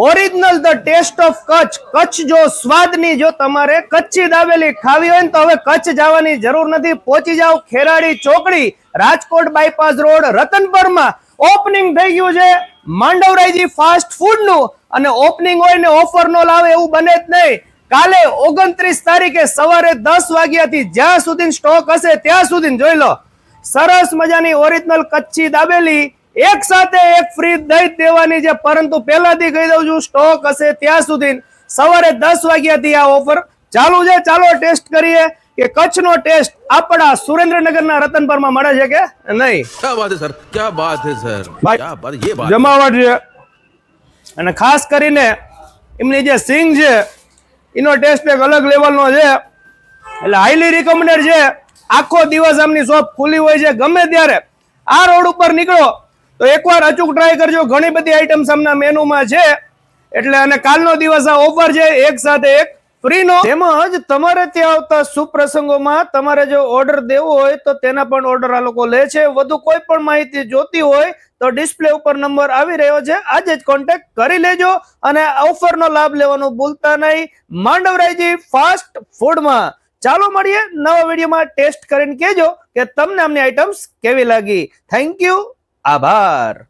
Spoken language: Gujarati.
Original the taste of Kutch. Kutch જો સ્વાદની જો તમારે કચ્છી દાબેલી ખાવી હોય ને તો હવે કચ્છ જવાની જરૂર નથી. પહોંચી જાવ ખેરાડી ચોકડી, રાજકોટ બાયપાસ રોડ, રતનપરમાં. ઓપનિંગ થઈ ગયું છે માંડવરાયજી ફાસ્ટ ફૂડનું. અને ઓપનિંગ હોય ને ઓફર નો લાવે એવું બને જ નહીં. કાલે ઓગણત્રીસ તારીખે સવારે દસ વાગ્યાથી જ્યાં સુધી સ્ટોક હશે ત્યાં સુધી જોઈ લો. સરસ મજાની ઓરિજિનલ કચ્છી દાબેલી. એક સાથે એક ફ્રી દઈ દેવાની છે. પરંતુ પહેલાથી કહી દઉં છું સ્ટોક હશે ત્યાં સુધી. સવારે દસ વાગ્યાથી આ ઓફર ચાલુ છે. ચાલો ટેસ્ટ કરીએ કે કચ્છનો ટેસ્ટ આપણા સુરેન્દ્રનગરના રતનપરમાં મળે છે કે નહીં? ક્યાં વાત સર? ક્યાં વાત છે સર? ક્યાં યે વાત જમાવટ છે. અને ખાસ કરીને એમની જે સિંગ છે એનો ટેસ્ટ એક અલગ લેવલનો છે. એટલે હાઈલી રિકમેન્ડેડ છે. આખો દિવસ આમની શોપ ખુલ્લી હોય છે. ગમે ત્યારે આ રોડ ઉપર નીકળો તો એકવાર અચૂક ટ્રાય કરજો. ઘણી બધી આઈટમ્સ આમના મેનુમાં છે. એટલે અને કાલનો દિવસ આ ઓફર છે. એક સાથે એક ફ્રી નો. તેમજ તમારે ત્યાં આવતા સુપ્રસંગોમાં તમારે જો ઓર્ડર દેવો હોય તો તેના પણ ઓર્ડર આ લોકો લે છે. વધુ કોઈ પણ માહિતી જોતી હોય તો ડિસ્પ્લે ઉપર નંબર આવી રહ્યો છે. આજે જ કોન્ટેક્ટ કરી લેજો અને ઓફરનો લાભ લેવાનું ભૂલતા નહીં. માંડવરાયજી ફાસ્ટ ફૂડમાં ચાલો મળીએ. નવા વિડીયોમાં ટેસ્ટ કરીને કહેજો કે તમને આમની આઈટમ્સ કેવી લાગી. થેન્ક યુ આભાર.